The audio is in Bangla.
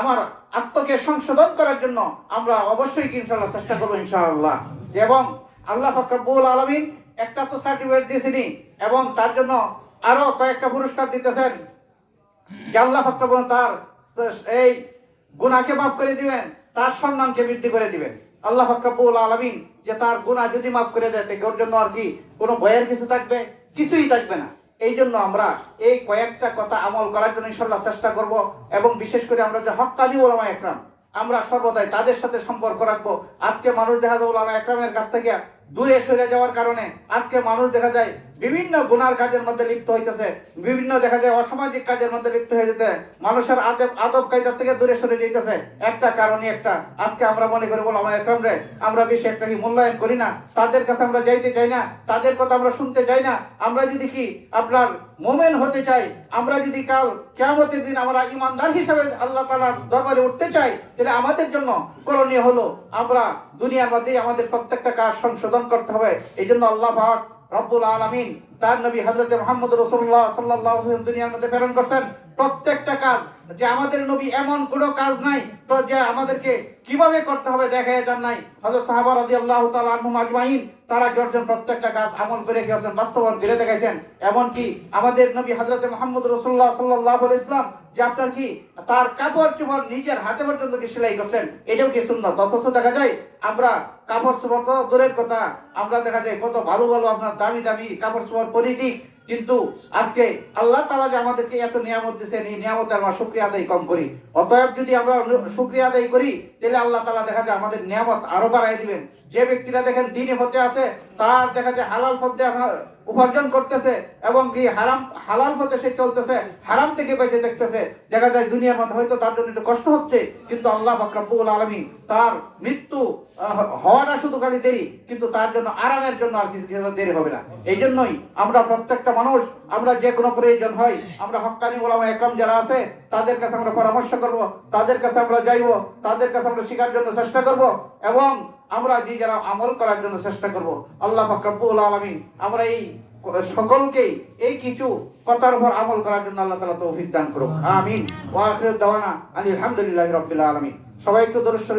আমার আত্মকে সংশোধন করার জন্য আমরা অবশ্যই কি ইনশাআল্লাহ চেষ্টা করব ইনশাআল্লাহ। এবং আল্লাহ ফকরবুল আলমিন একটা তো সার্টিফিকেট দিয়েছিনি এবং তার জন্য আরও কয়েকটা পুরস্কার দিতেছেন। যে আল্লাহ ফকরবুল তার এই গুনাহকে মাফ করে দিবেন, তার সম্মানকে বৃদ্ধি করে দিবেন। আল্লাহ ফকরবুল আলমিন যে তার গুনাহ যদি মাফ করে দেয় ওর জন্য আর কি কোনো ভয়ের কিছু থাকবে? কিছুই থাকবে না। এই জন্য আমরা এই কয়েকটা কথা আমল করার জন্য ইনশাল্লাহ চেষ্টা করব এবং বিশেষ করে আমরা যে হকালি ওলামা একরাম, আমরা সর্বদাই তাদের সাথে সম্পর্ক রাখব। আজকে মানুষ জাহাজ ওলামা একরামের কাছ থেকে দূরে সরে যাওয়ার কারণে আজকে মানুষ দেখা যায় বিভিন্ন গুনার কাজের মধ্যে লিপ্ত হইতেছে, বিভিন্ন দেখা যায় অসামাজিক কাজের মধ্যে লিপ্ত হয়ে যেতে, মানুষের আদব আদব কায়দার থেকে দূরে সরে যেতেছে একটা কারণই একটা, আজকে আমরা মনে করি, বলো আমার আমরা বেশি একটা কি মূল্যায়ন করি না, তাদের কাছে আমরা যাইতে চাই না, তাদের কথা আমরা শুনতে চাই না, আমরা যদি কি আপনার মোমেন হতে চাই, আমরা যদি কাল কেমতের দিন আমরা ইমানদার হিসেবে আল্লাহ তালার দরবারে উঠতে চাই, তাহলে আমাদের জন্য করণীয় হলো, আমরা দুনিয়ার মধ্যেই আমাদের প্রত্যেকটা কাজ সংশোধন করতে হবে। এই জন্য আল্লাহ রব্বুল আলমিন তার নবী হজরত মোহাম্মদ রসুল্লাহ সাল্লাহ দুনিয়ার মধ্যে প্রেরণ করছেন। প্রত্যেকটা কাজ যে আমাদের নবী এমন কোনো কাজ নাই যে আমাদেরকে কীভাবে করতে হবে দেখা যান নাই। হজরত সাহাবা রাজি আল্লাহ তালুম আজমাইন, তারা করছেন প্রত্যেকটা কাজ আমল করে গেছেন বাস্তবায়ন করে দেখাইছেন? এমনকি আমাদের নবী হজরত মোহাম্মদ রসুল্লাহ সাল্লাহ ইসলাম যে আপনার কি তার কাপড় চোপড় নিজের হাতে পর্যন্ত কি সেলাই করছেন, এটাও কি সুন্দর অথচ দেখা যায় আমরা কাপড় চোপড় তো দূরের কথা, আমরা দেখা যায় কত ভালো ভালো আপনার দামি দামি কাপড় চোপড় politik. কিন্তু আজকে আল্লাহ তালা যে আমাদেরকে এত নিয়ামত দিচ্ছেন এই নিয়ামতের আমরা শুক্রিয়া আদায় কম করি। অতএব যদি আমরা শুক্রিয়া আদায় করি, তাহলে আল্লাহ তালা দেখা যায় আমাদের নিয়ামত আরও বাড়াই দিবেন। যে ব্যক্তিরা দেখেন দিনে হতে আছে, তার দেখা যায় হালাল পথে উপার্জন করতেছে এবং কি হারাম, হালাল পথে সে চলতেছে, হারাম থেকে বেঁচে দেখতেছে দেখা যায় দুনিয়ার মধ্যে হয়তো তার জন্য একটু কষ্ট হচ্ছে, কিন্তু আল্লাহ ফাকরাবুল আলমী তার মৃত্যু হওয়াটা শুধু খালি দেরি, কিন্তু তার জন্য আরামের জন্য আর কিছু দেরি হবে না। এই জন্যই আমরা প্রত্যেকটা মানুষ আমরা যে কোনো প্রয়োজন হয় আমরা হক্কানি ওলামা একরম যারা আছে তাদের কাছে আমরা পরামর্শ করব তাদের কাছে আমরা যাইব তাদের কাছে আমরা শেখার জন্য চেষ্টা করব এবং আমরা যে যারা আমল করার জন্য চেষ্টা করব। আল্লাহ ফাকরাবুল আলমিন আমরা এই সকলকেই এই কিছু কথার উপর আমল করার জন্য আল্লাহ তালা তৌফিক দান করুক। আমিন। ওয়া আখিরুদ দাওয়ানা আলহামদুলিল্লাহি রাব্বিল আলামিন। সবাই একটু দরুদ শরীফ